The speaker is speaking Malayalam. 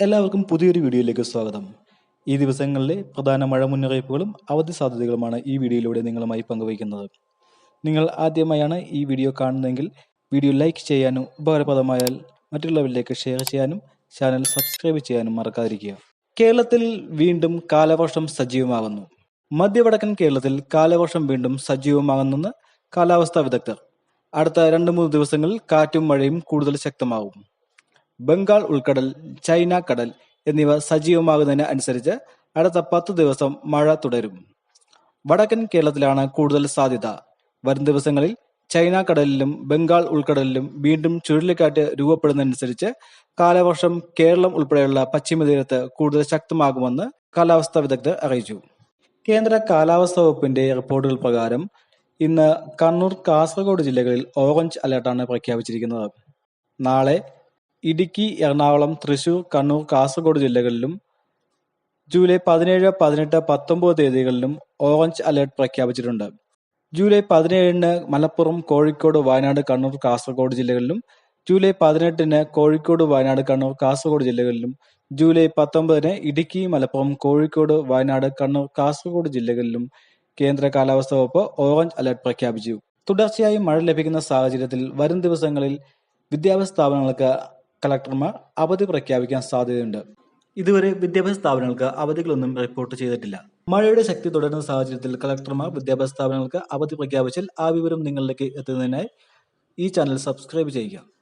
എല്ലാവർക്കും പുതിയൊരു വീഡിയോയിലേക്ക് സ്വാഗതം. ഈ ദിവസങ്ങളിലെ പ്രധാന മഴ മുന്നറിയിപ്പുകളും അവധി സാധ്യതകളുമാണ് ഈ വീഡിയോയിലൂടെ നിങ്ങളുമായി പങ്കുവയ്ക്കുന്നത്. നിങ്ങൾ ആദ്യമായാണ് ഈ വീഡിയോ കാണുന്നതെങ്കിൽ വീഡിയോ ലൈക്ക് ചെയ്യാനും ഉപകാരപ്രദമായാൽ മറ്റുള്ളവരിലേക്ക് ഷെയർ ചെയ്യാനും ചാനൽ സബ്സ്ക്രൈബ് ചെയ്യാനും മറക്കാതിരിക്കുക. കേരളത്തിൽ വീണ്ടും കാലവർഷം സജീവമാകുന്നു. മധ്യവടക്കൻ കേരളത്തിൽ കാലവർഷം വീണ്ടും സജീവമാകുന്നെന്ന് കാലാവസ്ഥാ വിദഗ്ധർ. അടുത്ത രണ്ട് മൂന്ന് ദിവസങ്ങളിൽ കാറ്റും മഴയും കൂടുതൽ ശക്തമാകും. ബംഗാൾ ഉൾക്കടൽ ചൈന കടൽ എന്നിവ സജീവമാകുന്നതിന് അനുസരിച്ച് അടുത്ത പത്ത് ദിവസം മഴ തുടരും. വടക്കൻ കേരളത്തിലാണ് കൂടുതൽ സാധ്യത. വരും ദിവസങ്ങളിൽ ചൈന കടലിലും ബംഗാൾ ഉൾക്കടലിലും വീണ്ടും ചുഴലിക്കാറ്റ് രൂപപ്പെടുന്നതനുസരിച്ച് കാലവർഷം കേരളം ഉൾപ്പെടെയുള്ള പശ്ചിമ തീരത്ത് കൂടുതൽ ശക്തമാകുമെന്ന് കാലാവസ്ഥാ വിദഗ്ധർ അറിയിച്ചു. കേന്ദ്ര കാലാവസ്ഥാ വകുപ്പിന്റെ റിപ്പോർട്ടുകൾ പ്രകാരം ഇന്ന് കണ്ണൂർ കാസർഗോഡ് ജില്ലകളിൽ ഓറഞ്ച് അലർട്ടാണ് പ്രഖ്യാപിച്ചിരിക്കുന്നത്. നാളെ ഇടുക്കി എറണാകുളം തൃശൂർ കണ്ണൂർ കാസർഗോഡ് ജില്ലകളിലും ജൂലൈ പതിനേഴ് പതിനെട്ട് പത്തൊമ്പത് തീയതികളിലും ഓറഞ്ച് അലർട്ട് പ്രഖ്യാപിച്ചിട്ടുണ്ട്. ജൂലൈ പതിനേഴിന് മലപ്പുറം കോഴിക്കോട് വയനാട് കണ്ണൂർ കാസർഗോഡ് ജില്ലകളിലും ജൂലൈ പതിനെട്ടിന് കോഴിക്കോട് വയനാട് കണ്ണൂർ കാസർഗോഡ് ജില്ലകളിലും ജൂലൈ പത്തൊമ്പതിന് ഇടുക്കി മലപ്പുറം കോഴിക്കോട് വയനാട് കണ്ണൂർ കാസർഗോഡ് ജില്ലകളിലും കേന്ദ്ര കാലാവസ്ഥാ വകുപ്പ് ഓറഞ്ച് അലർട്ട് പ്രഖ്യാപിച്ചു. തുടർച്ചയായി മഴ ലഭിക്കുന്ന സാഹചര്യത്തിൽ വരും ദിവസങ്ങളിൽ വിദ്യാഭ്യാസ സ്ഥാപനങ്ങൾക്ക് കളക്ടർമാർ അവധി പ്രഖ്യാപിക്കാൻ സാധ്യതയുണ്ട്. ഇതുവരെ വിദ്യാഭ്യാസ സ്ഥാപനങ്ങൾക്ക് അവധികളൊന്നും റിപ്പോർട്ട് ചെയ്തിട്ടില്ല. മഴയുടെ ശക്തി തുടരുന്ന സാഹചര്യത്തിൽ കളക്ടർമാർ വിദ്യാഭ്യാസ സ്ഥാപനങ്ങൾക്ക് അവധി പ്രഖ്യാപിച്ചാൽ ആ വിവരം നിങ്ങളിലേക്ക് എത്തുന്നതിനായി ഈ ചാനൽ സബ്സ്ക്രൈബ് ചെയ്യുക.